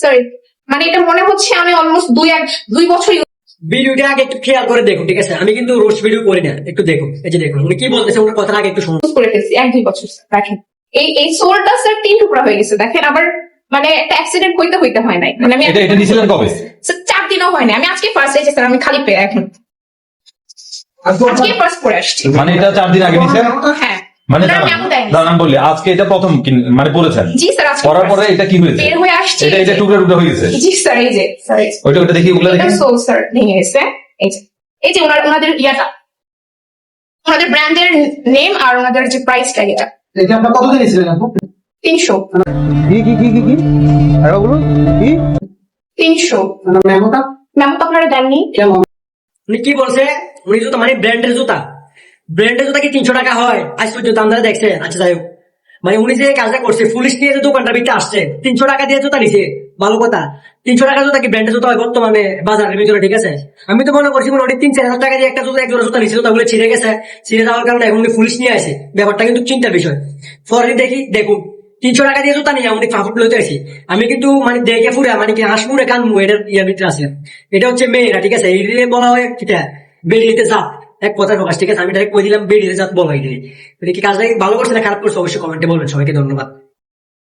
Sorry মানে এটা মনে হচ্ছে আমি অলমোস্ট দুই এক দুই বছর ভিডিওটা আগে একটু খেয়াল করে দেখুন ঠিক আছে? আমি কিন্তু রোস্ট ভিডিও করি না একটু দেখুন এই যে দেখুন উনি কি বলতেছে ওনার কথাটা আগে একটু শুনুন। করে ফেলছি এক দুই বছর দেখেন এই এই সোলটা স্যার তিন টুকরা হয়ে গেছে দেখেন আবার মানে একটা অ্যাক্সিডেন্ট হইতে হইতে হয় নাই। মানে আমি এটা এটা নিছিলেন কবে? স্যার চার দিনও হয় না আমি আজকে ফার্স্ট এসেছি স্যার আমি খালি পেয়ে এখন। আজকে ফার্স্ট পরে আসছি। মানে এটা চার দিন আগে নিছেন? হ্যাঁ। মানে দাঁড়ান, বললি আজকে এটা প্রথম মানে পড়েছেন জি স্যার আজকে পড়ার পরে এটা কি হয়েছে? বের হয়ে আসছি। এটা এটা টুকরা টুকরা হয়ে গেছে। জি স্যার এই যে স্যার ওইটা ওটা দেখি ওগুলা দেখি। সোল স্যার ভেঙে গেছে এই যে এই যে ওনার ওনাদের ইয়াটা। ওনাদের ব্র্যান্ডের নেম আর ওনাদের যে প্রাইসটা এটা। এটা আপনার কত দিয়েছিলেন আপু? তিনশো। কি কি কি কি কি? আরও বলুন কি? তিনশো। মেমোটা? ম্যাম তো আপনারা দেননি। কেমন? উনি কি বলছে? উনি জুতা মানে ব্র্যান্ডের জুতা। ব্র্যান্ডের জুতা কি তিনশো টাকা হয়। আজ পর্যন্ত আমরা দেখছে। আচ্ছা যাই হোক। মানে উনি যে কাজটা করছে, পুলিশ নিয়ে দোকানটা ভিতরে আসছে, তিনশো টাকা দিয়ে জুতা নিছে। ভালো কথা। তিনশো টাকা জুতা কি ব্র্যান্ডের জুতা হয় বর্তমানে বাজারের ভিতরে, ঠিক আছে? আমি তো মনে করছি উনি তিন, চার হাজার টাকা দিয়ে একটা জুতা, এক জোড়া জুতা নিছিল ওগুলো ছিঁড়ে গেছে। ছিঁড়ে যাওয়ার কারণে এখন উনি পুলিশ নিয়ে আসে। ব্যাপারটা কিন্তু চিন্তার বিষয়। পরে দেখি, দেখুন, তিনশো টাকা দিয়ে জুতা নিয়ে উনি ফাফুট লইতে আসি। আমি কিন্তু মানে দেখে ফুরে মানে কি হাঁস মুড়ে, কান মুড়ে, এটার ইয়ার ভিতরে আছে। এটা হচ্ছে মেয়েরা, ঠিক আছে? এই বলা হয় বেরিয়েতে জাত। এক কথা প্রকাশ। ঠিক আছে, আমি ডাইরেক্ট কই দিলাম, বেরিয়ে যাত বলাই এটা কি কাজটা ভালো করছে না খারাপ করছে? অবশ্যই কমেন্টে বলবেন। সবাইকে ধন্যবাদ।